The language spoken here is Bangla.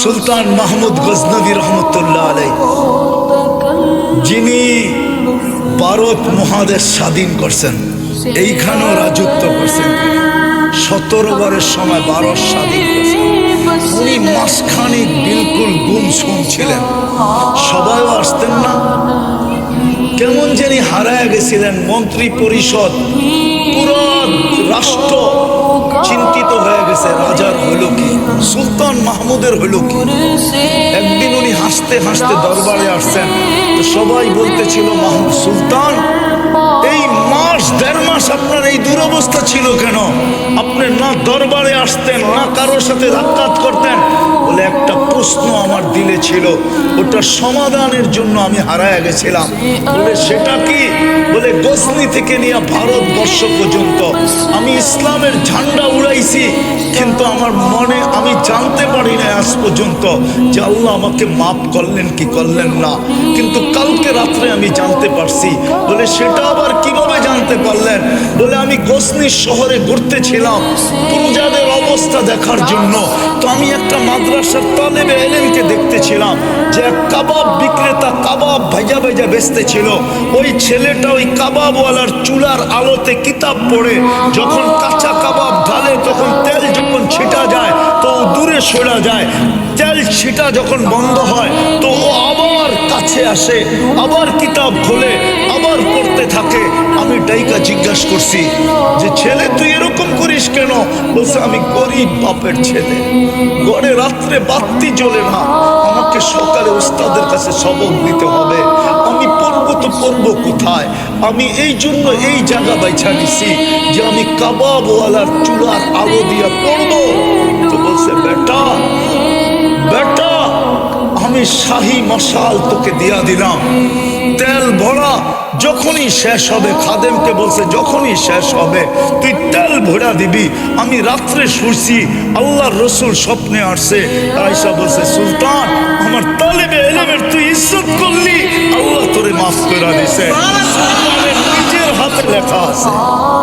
সুলতান মাহমুদ গজনবী রহমতুল্লাহ আলাই যিনি ভারত মহাদেশ স্বাধীন করছেন, এইখানেও রাজত্ব করছেন। সতেরো বারের সময় ভারত স্বাধীন করছেন। উনি মাসখানিক বিলকুল গুম শুনছিলেন সবাইও আসতেন না। কেমন জানি হারায় গেছিলেন মন্ত্রী পরিষদ, পুরো রাষ্ট্র চিন্তিত হয়ে গেছে রাজার হইল কি সুলতান মাহমুদের হইল কি একদিন উনি হাসতে হাসতে দরবারে আসছেন সবাই বলতেছিল, মাহমুদ সুলতান, এই মাস, দেড় মাস আপনার এই দুরবস্থা ছিল কেন? আপনি না দরবারে আসতেন, না কারোর সাথে সাক্ষাৎ করতেন। বলে একটা প্রশ্ন আমার দিলে ছিল ওটা সমাধানের জন্য আমি হারায় গেছিলাম। বলে, সেটা কি? বলে, গজনি থেকে নিয়ে ভারতবর্ষ পর্যন্ত ইসলামের ঝান্ডা উড়াইছি, কিন্তু আমার মনে আমি জানতে পারি না আজ পর্যন্ত যে আল্লাহ আমাকে মাফ করলেন কি করলেন না। কিন্তু কালকে রাত্রে আমি জানতে পারছি, বলে সেটা আবার কীভাবে জানতে পারলেন? বলে আমি গসনি শহরে ঘুরতেছিলাম পুরুজাদের অবস্থা দেখার জন্য। তো আমি একটা মাদ্রাসার তালেবে এলেমকে দেখতেছিলাম, যে এক কাবাব বিক্রেতা কাবাব ভাজা ভাজা বেচতেছিল। ওই ছেলেটা ওই কাবাবওয়ালার চুলার আলোতে কিতাব পড়ে, যখন কাঁচা কাবাব ঢালে তখন তেল যখন ছিটা যায়, তো দূরে সরা যায়। তেল ছিটা যখন বন্ধ হয়, তো ও আবার কাছে আসে, আবার কিতাব খোলে, আবার পড়তে থাকে। আমি ডাইকা জিজ্ঞাসা করছি যে, ছেলে, তুই এরকম করিস কেন? বলছে, আমি গরিব বাপের ছেলে। গড়ে রাত্রে বাতি জ্বলে না। আমাকে সকালে ওস্তাদের কাছে সবক দিতে হবে। আমি পড়ব তো পড়ব কোথায়? আমি এই জন্য এই জায়গা বাইছা নিছি যে আমি কাবাবওয়ালার চুলার আলো দিয়া পড়ব। তো বলছে, বেটা বেটা, আমি শাহি মশাল তোকে দিয়া দিলাম। তেল ভরা, যখনই শেষ হবে, খাদেমকে বলছে, যখনই শেষ হবে, তুই তেল ভরা দিবি। আমি রাত্রে শুরছি আল্লাহর রসুল স্বপ্নে আসছে। আয়সা বলছে, সুলতান, আমার তালেবে এলেমের তুই ইজ্জত করলি। আল্লাহ তোরে মাফ করে দিছে। সুলতানের নিজের হাতে লেখা আছে